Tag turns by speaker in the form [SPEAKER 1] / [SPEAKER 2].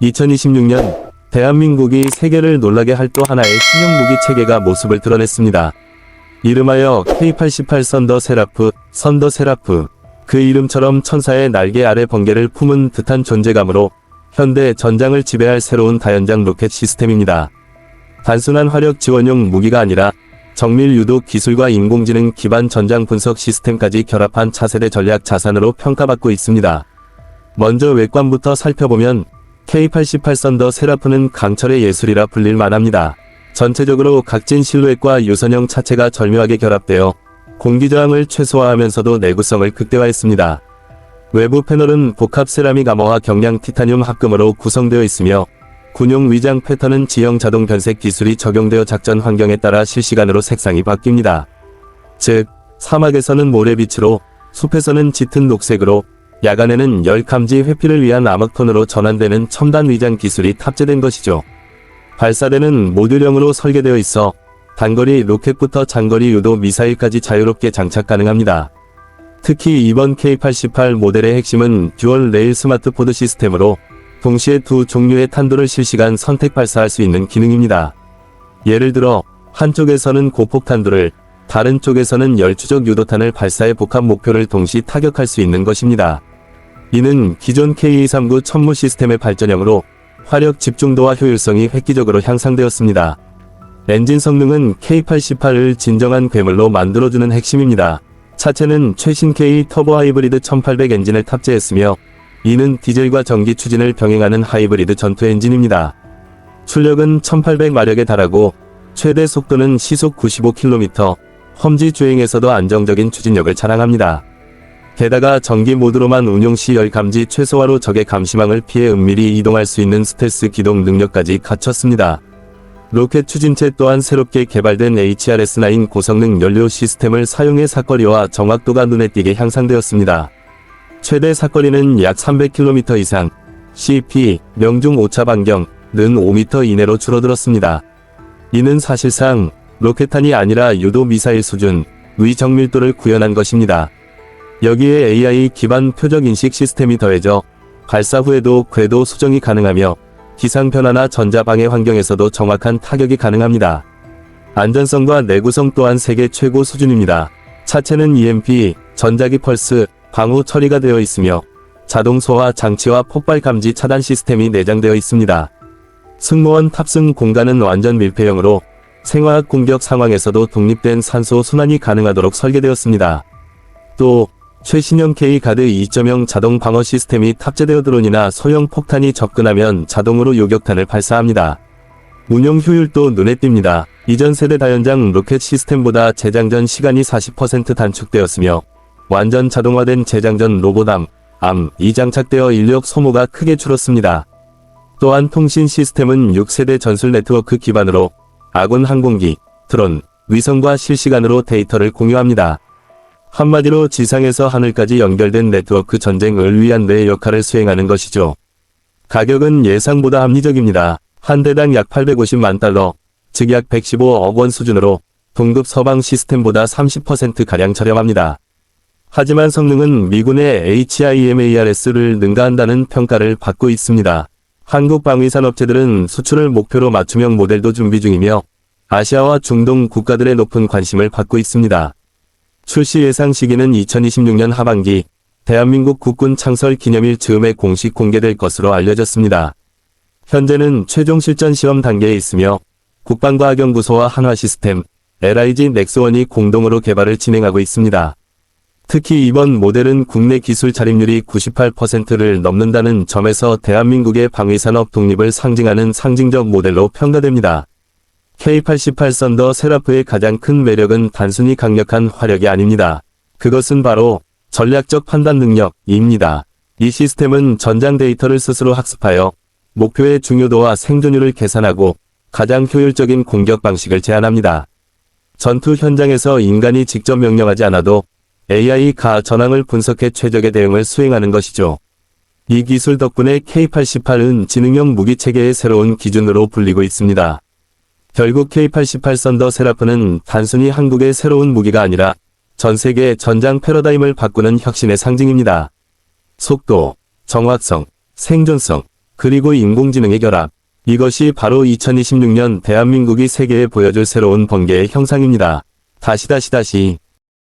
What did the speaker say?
[SPEAKER 1] 2026년 대한민국이 세계를 놀라게 할 또 하나의 신형 무기 체계가 모습을 드러냈습니다. 이름하여 K88 썬더 세라프, 썬더 세라프. 그 이름처럼 천사의 날개 아래 번개를 품은 듯한 존재감으로 현대 전장을 지배할 새로운 다연장 로켓 시스템입니다. 단순한 화력 지원용 무기가 아니라 정밀 유도 기술과 인공지능 기반 전장 분석 시스템까지 결합한 차세대 전략 자산으로 평가받고 있습니다. 먼저 외관부터 살펴보면 K88 썬더 세라프는 강철의 예술이라 불릴 만합니다. 전체적으로 각진 실루엣과 유선형 차체가 절묘하게 결합되어 공기 저항을 최소화하면서도 내구성을 극대화했습니다. 외부 패널은 복합 세라믹 아머와 경량 티타늄 합금으로 구성되어 있으며 군용 위장 패턴은 지형 자동 변색 기술이 적용되어 작전 환경에 따라 실시간으로 색상이 바뀝니다. 즉, 사막에서는 모래빛으로, 숲에서는 짙은 녹색으로, 야간에는 열 감지 회피를 위한 암흑톤으로 전환되는 첨단 위장 기술이 탑재된 것이죠. 발사대는 모듈형으로 설계되어 있어 단거리 로켓부터 장거리 유도 미사일까지 자유롭게 장착 가능합니다. 특히 이번 K88 모델의 핵심은 듀얼 레일 스마트 포드 시스템으로 동시에 두 종류의 탄도를 실시간 선택 발사할 수 있는 기능입니다. 예를 들어 한쪽에서는 고폭탄두를 다른 쪽에서는 열추적 유도탄을 발사해 복합 목표를 동시 타격할 수 있는 것입니다. 이는 기존 K239 천무 시스템의 발전형으로 화력 집중도와 효율성이 획기적으로 향상되었습니다. 엔진 성능은 K88을 진정한 괴물로 만들어주는 핵심입니다. 차체는 최신 K 터보 하이브리드 1800 엔진을 탑재했으며 이는 디젤과 전기 추진을 병행하는 하이브리드 전투 엔진입니다. 출력은 1800마력에 달하고 최대 속도는 시속 95km, 험지 주행에서도 안정적인 추진력을 자랑합니다. 게다가 전기 모드로만 운용 시 열 감지 최소화로 적의 감시망을 피해 은밀히 이동할 수 있는 스텔스 기동 능력까지 갖췄습니다. 로켓 추진체 또한 새롭게 개발된 HRS-9 고성능 연료 시스템을 사용해 사거리와 정확도가 눈에 띄게 향상되었습니다. 최대 사거리는 약 300km 이상, CP, 명중 오차 반경는 5m 이내로 줄어들었습니다. 이는 사실상 로켓탄이 아니라 유도 미사일 수준, 위 정밀도를 구현한 것입니다. 여기에 AI 기반 표적 인식 시스템이 더해져 발사 후에도 궤도 수정이 가능하며 기상 변화나 전자방해 환경에서도 정확한 타격이 가능합니다. 안전성과 내구성 또한 세계 최고 수준입니다. 차체는 EMP, 전자기 펄스, 방호 처리가 되어 있으며 자동 소화 장치와 폭발 감지 차단 시스템이 내장되어 있습니다. 승무원 탑승 공간은 완전 밀폐형으로 생화학 공격 상황에서도 독립된 산소 순환이 가능하도록 설계되었습니다. 또 최신형 K-가드 2.0 자동 방어 시스템이 탑재되어 드론이나 소형 폭탄이 접근하면 자동으로 요격탄을 발사합니다. 운용 효율도 눈에 띕니다. 이전 세대 다연장 로켓 시스템보다 재장전 시간이 40% 단축되었으며 완전 자동화된 재장전 로봇암, 암이 장착되어 인력 소모가 크게 줄었습니다. 또한 통신 시스템은 6세대 전술 네트워크 기반으로 아군 항공기, 드론, 위성과 실시간으로 데이터를 공유합니다. 한마디로 지상에서 하늘까지 연결된 네트워크 전쟁을 위한 뇌 역할을 수행하는 것이죠. 가격은 예상보다 합리적입니다. 한 대당 약 850만 달러, 즉 약 115억 원 수준으로 동급 서방 시스템보다 30%가량 저렴합니다. 하지만 성능은 미군의 HIMARS를 능가한다는 평가를 받고 있습니다. 한국 방위 산업체들은 수출을 목표로 맞춤형 모델도 준비 중이며 아시아와 중동 국가들의 높은 관심을 받고 있습니다. 출시 예상 시기는 2026년 하반기 대한민국 국군 창설 기념일 즈음에 공식 공개될 것으로 알려졌습니다. 현재는 최종 실전 시험 단계에 있으며 국방과학연구소와 한화시스템, LIG 넥스원이 공동으로 개발을 진행하고 있습니다. 특히 이번 모델은 국내 기술 자립률이 98%를 넘는다는 점에서 대한민국의 방위산업 독립을 상징하는 상징적 모델로 평가됩니다. K88 썬더 세라프의 가장 큰 매력은 단순히 강력한 화력이 아닙니다. 그것은 바로 전략적 판단 능력입니다. 이 시스템은 전장 데이터를 스스로 학습하여 목표의 중요도와 생존율을 계산하고 가장 효율적인 공격 방식을 제안합니다. 전투 현장에서 인간이 직접 명령하지 않아도 AI가 전황을 분석해 최적의 대응을 수행하는 것이죠. 이 기술 덕분에 K88은 지능형 무기 체계의 새로운 기준으로 불리고 있습니다. 결국 K88 썬더 세라프는 단순히 한국의 새로운 무기가 아니라 전 세계 전장 패러다임을 바꾸는 혁신의 상징입니다. 속도, 정확성, 생존성, 그리고 인공지능의 결합. 이것이 바로 2026년 대한민국이 세계에 보여줄 새로운 번개의 형상입니다. 다시 다시 다시